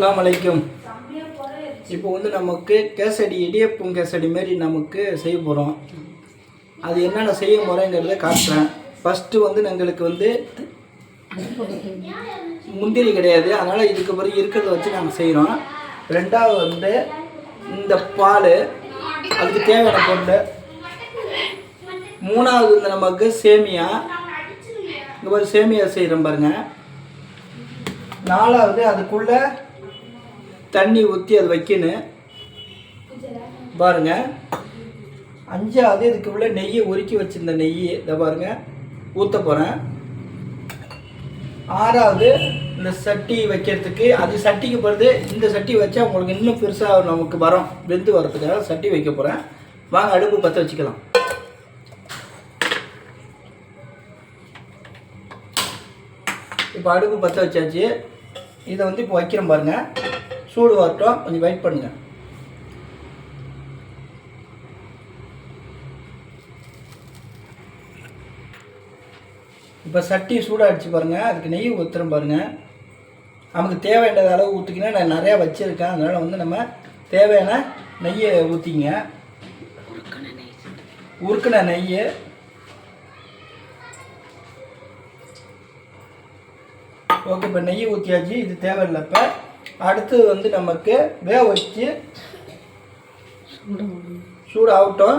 அஸ்லாம் அலைக்கும். இப்போ வந்து நமக்கு கேசடி இடியப்பம் கேசடி மாரி நமக்கு செய்ய போகிறோம் அது என்னென்ன செய்ய முறைங்கிறத காட்டுறேன். ஃபஸ்ட்டு வந்து எங்களுக்கு வந்து முந்திரி கிடையாது. அதனால் இதுக்கு பிறகு இருக்கிறத வச்சு நாங்கள் செய்கிறோம் ரெண்டாவது வந்து இந்த பால் அதுக்கு தேவையான பொருள். மூணாவது வந்து நமக்கு சேமியா. இங்கே மாதிரி சேமியா செய்கிறோம் பாருங்கள் நாலாவது அதுக்குள்ளே தண்ணி ஊற்றி அது வைக்கணும். பாருங்க. அஞ்சாவது இதுக்கு உள்ள நெய்யை உருக்கி வச்சிருந்த நெய் இதை பாருங்க ஊற்ற போகிறேன் ஆறாவது இந்த சட்டி வைக்கிறதுக்கு அது சட்டிக்கு பிறகு இந்த சட்டி வச்சா உங்களுக்கு இன்னும் பெருசாக நமக்கு வரும் வெந்து வரத்துக்காக சட்டி வைக்க போகிறேன் வாங்க அடுப்பு பற்ற வச்சுக்கலாம். இப்போ அடுப்பு பற்ற வச்சாச்சு. இதை வந்து இப்போ வைக்கிறோம் பாருங்கள் சூடு வரட்டும். கொஞ்சம் வெயிட் பண்ணுங்க. இப்போ சட்டி சூடாகிடுச்சு பாருங்கள் அதுக்கு நெய் ஊற்றுறோம் பாருங்கள் நமக்கு தேவையான அளவு ஊற்றிக்கினா நான் நிறையா வச்சுருக்கேன். அதனால் வந்து நம்ம தேவையான நெய்யை ஊற்றிங்க உருக்கின நெய். ஓகே இப்போ நெய் ஊற்றியாச்சு இது தேவையில்லை இப்போ. அடுத்து வந்து நமக்கு வேக வச்சு சூடு ஆகட்டும்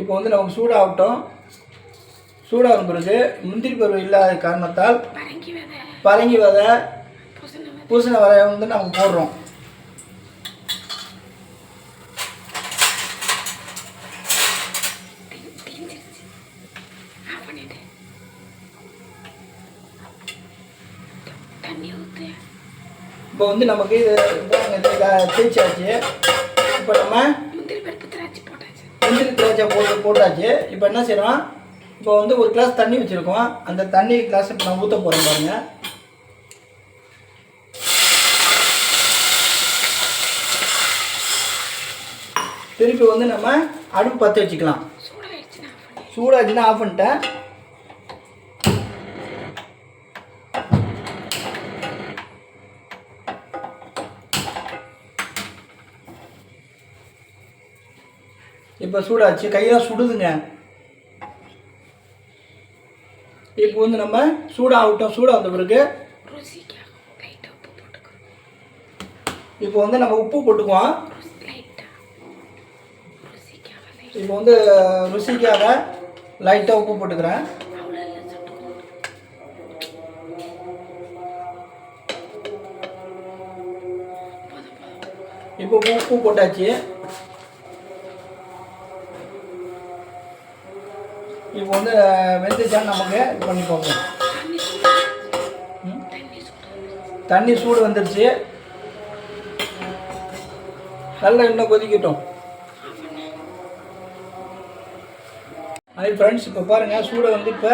இப்போ வந்து நமக்கு சூடாகட்டும். சூடாகும் பிறகு முந்திரி பருவம் இல்லாத காரணத்தால் பரங்கி விதை பூசணி விதையை வந்து நம்ம போடுறோம். இப்போ வந்து நமக்கு தேய்ச்சாச்சு. இப்போ நம்ம முந்திரி திராட்சை போட்டு போட்டாச்சு. இப்போ என்ன செய்யறோம் இப்போ வந்து ஒரு கிளாஸ் தண்ணி வச்சுருக்கோம். அந்த தண்ணி கிளாஸ் இப்போ நான் ஊற்ற போகிறேன் பாருங்க. திருப்பி வந்து நம்ம அடுப்பு பற்ற வச்சுக்கலாம். சூடாச்சுன்னா ஆஃப் பண்ணிட்டேன். இப்போ சூடாச்சு கையெல்லாம் சுடுதுங்க. இப்போ வந்து நம்ம சூடாகட்டும் சூடாக வந்த பிறகு இப்போ வந்து நம்ம உப்பு போட்டுக்குவோம். இப்போ வந்து ருசிக்காக லைட்டாக உப்பு போட்டுக்கிறேன். இப்போ உப்பு போட்டாச்சு. இப்போ வந்து வெந்துச்சான்னு நமக்கு இது பண்ணி பார்ப்போம் தண்ணி சூடு வந்துடுச்சு நல்லா இன்னும் கொதிக்கட்டும். அது ஃப்ரெண்ட்ஸ் இப்போ பாருங்கள் சூடை வந்து இப்போ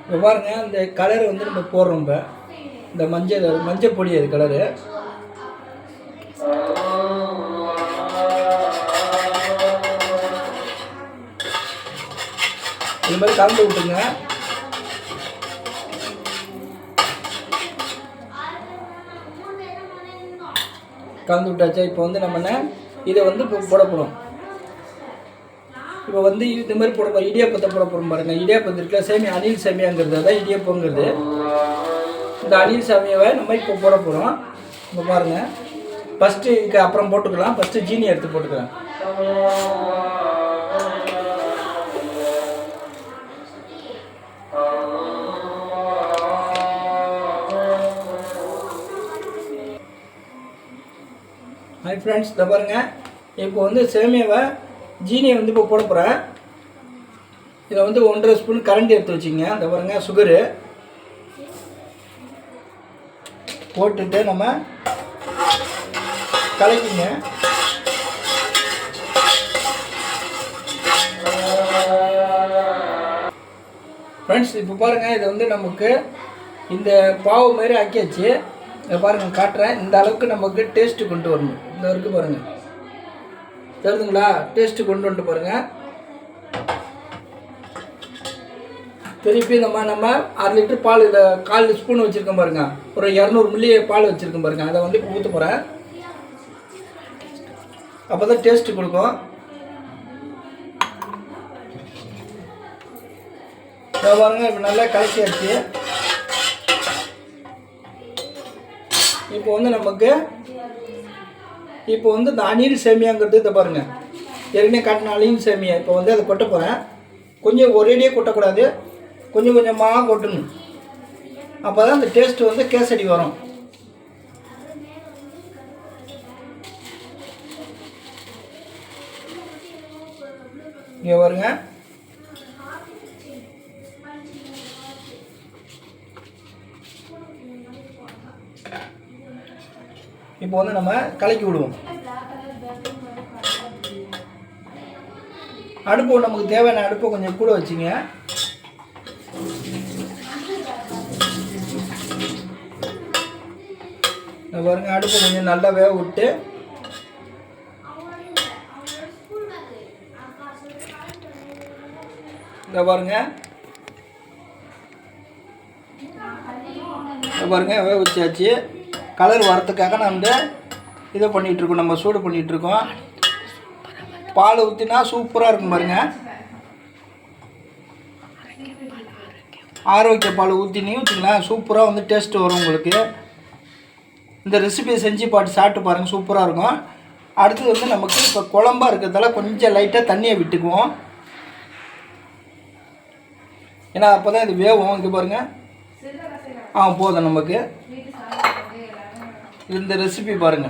இப்போ பாருங்கள் இந்த கலர் வந்து நம்ம போடுறோம் இப்போ. இந்த மஞ்சள் மஞ்சள் பொடி அது கலரு இது மாதிரி கலந்து விட்டுங்க கலந்து விட்டாச்சா? இப்போ வந்து நம்ம என்ன? இதை வந்து இப்போ போட போகிறோம் இப்போ வந்து இந்த மாதிரி போட போகிறோம் இடியாப்பத்தை போட போகிறோம் பாருங்கள் இடியாப்பம் இருக்குல்ல சேமியா அணில் சேமியாங்கிறது தான் இடியாப்பங்கிறது. இந்த அணில் சேமியாவை நம்ம இப்போ போட போகிறோம் இப்போ பாருங்கள் ஃபஸ்ட்டு இதுக்கு அப்புறம் போட்டுக்கலாம். ஃபஸ்ட்டு ஜீனி எடுத்து போட்டுக்கலாம். ஹாய் ஃப்ரெண்ட்ஸ் இதை பாருங்கள் இப்போ வந்து சேமியாவை ஜீனியை வந்து இப்போ போட போகிறேன் இதை வந்து ஒன்றரை ஸ்பூன் கரண்டி எடுத்து வச்சுங்க இந்த பாருங்கள் சுகரு போட்டுட்டு நம்ம கலக்கிங்க. ஃப்ரெண்ட்ஸ் இப்போ பாருங்கள் இது வந்து நமக்கு இந்த பாவு மாதிரி ஆக்கியாச்சு. இதை பாருங்கள் காட்டுறேன். இந்த அளவுக்கு நமக்கு டேஸ்ட்டு கொண்டு வரணும். இந்த வரைக்கும் பாருங்கள் தெரியுதுங்களா டேஸ்ட்டு கொண்டு வந்துட்டு பாருங்கள் திருப்பி நம்ம நம்ம அரை லிட்டர் பால் இதில் கால் ஸ்பூன் வச்சுருக்கோம் பாருங்க. ஒரு இரநூறு மில்லி பால் வச்சுருக்கோம் பாருங்க. அதை வந்து இப்போ ஊற்ற போகிறேன் அப்போ தான் டேஸ்ட்டு கொடுக்கும் பாருங்க இப்போ நல்லா கலக்கியாச்சு. இப்போ வந்து நமக்கு இப்போ வந்து இந்த அணில் சேமியாங்கிறது இதை பாருங்க. ஏற்கனவே காட்டின அணில் சேமியா. இப்போ வந்து அதை கொட்ட போகிறேன் கொஞ்சம் ஒரேடியே கொட்டக்கூடாது. கொஞ்சம் கொஞ்சமாக கொட்டணும். அப்போ தான் அந்த டேஸ்ட் வந்து கேசடி வரும். இங்கே பாருங்க. இப்போ வந்து நம்ம கலக்கி விடுவோம். அடுப்பு நமக்கு தேவையான அடுப்பை கொஞ்சம் கூட வச்சுங்க. பாருங்க அடுப்பை கொஞ்சம் நல்லா வேக விட்டு. இந்த பாருங்க. பாருங்க வேக வச்சாச்சு. கலர் வரத்துக்காக நம்ம வந்து இதை பண்ணிகிட்ருக்கோம் நம்ம சூடு பண்ணிகிட்ருக்கோம். பால் ஊற்றினா சூப்பராக இருக்கும் பாருங்க. ஆரோக்கிய பால் ஊற்றினே வச்சுக்கலாம் சூப்பராக வந்து டேஸ்ட்டு வரும் உங்களுக்கு. இந்த ரெசிபியை செஞ்சு பாட்டு சாப்பிட்டு பாருங்கள் சூப்பராக இருக்கும். அடுத்தது வந்து நமக்கு இப்போ குழம்பா இருக்கிறதால கொஞ்சம் லைட்டாக தண்ணியை விட்டுக்குவோம். ஏன்னா அப்போ தான் இது வேகும் இங்கே பாருங்கள் ஆ போதும் நமக்கு. இந்த ரெசிபி பாருங்க.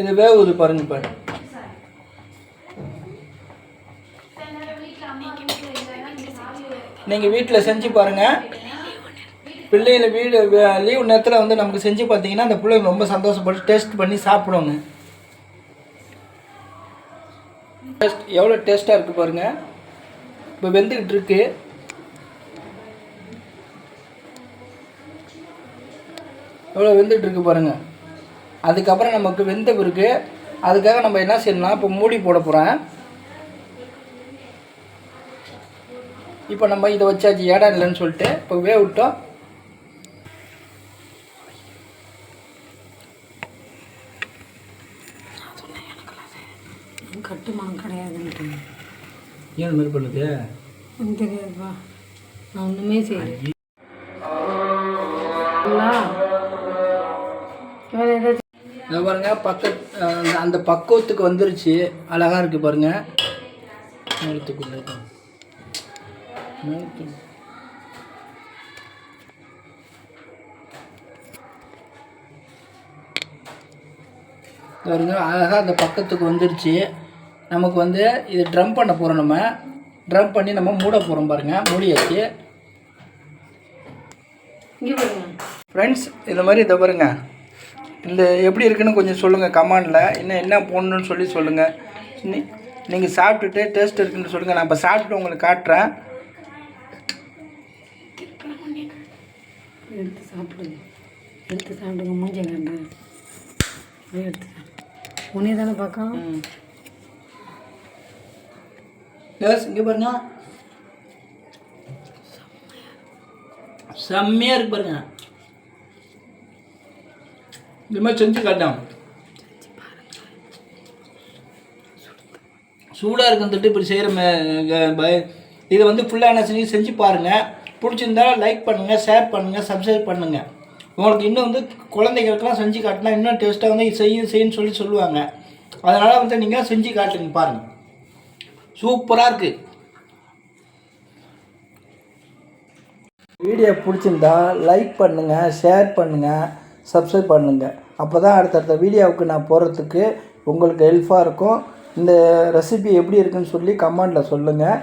இது வேகுது பாருங்க இப்போ. நீங்கள் வீட்டில் செஞ்சு பாருங்கள் பிள்ளைகளை வீடு லீவு நேரத்தில் வந்து நமக்கு செஞ்சு பார்த்தீங்கன்னா அந்த பிள்ளைங்க ரொம்ப சந்தோஷப்பட்டு டேஸ்ட் பண்ணி சாப்பிடுவாங்க. டேஸ்ட் எவ்வளோ டேஸ்ட்டாக இருக்குது பாருங்கள் இப்போ வெந்துக்கிட்டு இருக்குது எவ்வளோ வெந்துட்டு இருக்கு பாருங்கள் அதுக்கப்புறம் நமக்கு வெந்த பிறகு அதுக்காக நம்ம என்ன செய்யணும்னா இப்போ மூடி போட போகிறேன் இப்போ நம்ம இதை வச்சாச்சு இடம் இல்லைன்னு சொல்லிட்டு இப்போ வே விட்டோம். கட்டுமானம் கிடையாதுன்ட்டு. ஏன் இந்த மாதிரி பண்ணுது? தெரியாதுப்பா. நான் ஒன்றுமே செய்யல. இதை பாருங்க பக்க அந்த பக்குவத்துக்கு வந்துருச்சு. அழகா இருக்கு பாருங்க. மேலத்துக்குள்ள மேலத்து பாருங்க அழகாக அந்த பக்கத்துக்கு வந்துருச்சு. நமக்கு வந்து இது ட்ரம் பண்ண போகிறோம் நம்ம. ட்ரம் பண்ணி நம்ம மூட போகிறோம் பாருங்க மூடியாச்சு இங்கே பாருங்க. ஃப்ரெண்ட்ஸ் இந்த மாதிரி இதை பாருங்க. இந்த எப்படி இருக்குன்னு கொஞ்சம் சொல்லுங்கள் கமெண்டில். இன்னும் என்ன போடணும்னு சொல்லி சொல்லுங்கள் நீங்கள் சாப்பிட்டுட்டு டேஸ்ட் இருக்குன்னு சொல்லுங்கள் நான் இப்போ சாப்பிட்டு உங்களுக்கு காட்டுறேன். எடுத்து சாப்பிடுங்க. எடுத்து சாப்பிடுங்க மூஞ்ச கண்டேன் எடுத்து உன்னே தானே பார்க்கலாம் இங்கே பாருங்க. செம்மையாக இருக்கு பாருங்க. இந்த மாதிரி செஞ்சு காட்டாங்க சூடாக இருக்குன்னு இப்படி செய்கிற இதை வந்து ஃபுல்லாக என்ன செஞ்சு செஞ்சு பாருங்கள் பிடிச்சிருந்தா லைக் பண்ணுங்கள் ஷேர் பண்ணுங்கள் சப்ஸ்கிரைப் பண்ணுங்கள் உங்களுக்கு இன்னும் வந்து குழந்தைகளுக்கெல்லாம் செஞ்சு காட்டினா இன்னும் டேஸ்ட்டாக வந்து இது செய்யும் செய்யுன்னு சொல்லி சொல்லுவாங்க. அதனால் வந்து நீங்கள் செஞ்சு காட்டுங்க பாருங்கள் சூப்பராக இருக்குது வீடியோ பிடிச்சிருந்தா லைக் பண்ணுங்கள் ஷேர் பண்ணுங்கள் சப்ஸ்கிரைப் பண்ணுங்கள் அப்போ தான் அடுத்தடுத்த வீடியோவுக்கு நான் போகிறதுக்கு உங்களுக்கு ஹெல்ப்பாக இருக்கும். இந்த ரெசிபி எப்படி இருக்குன்னு சொல்லி கமெண்டில் சொல்லுங்கள்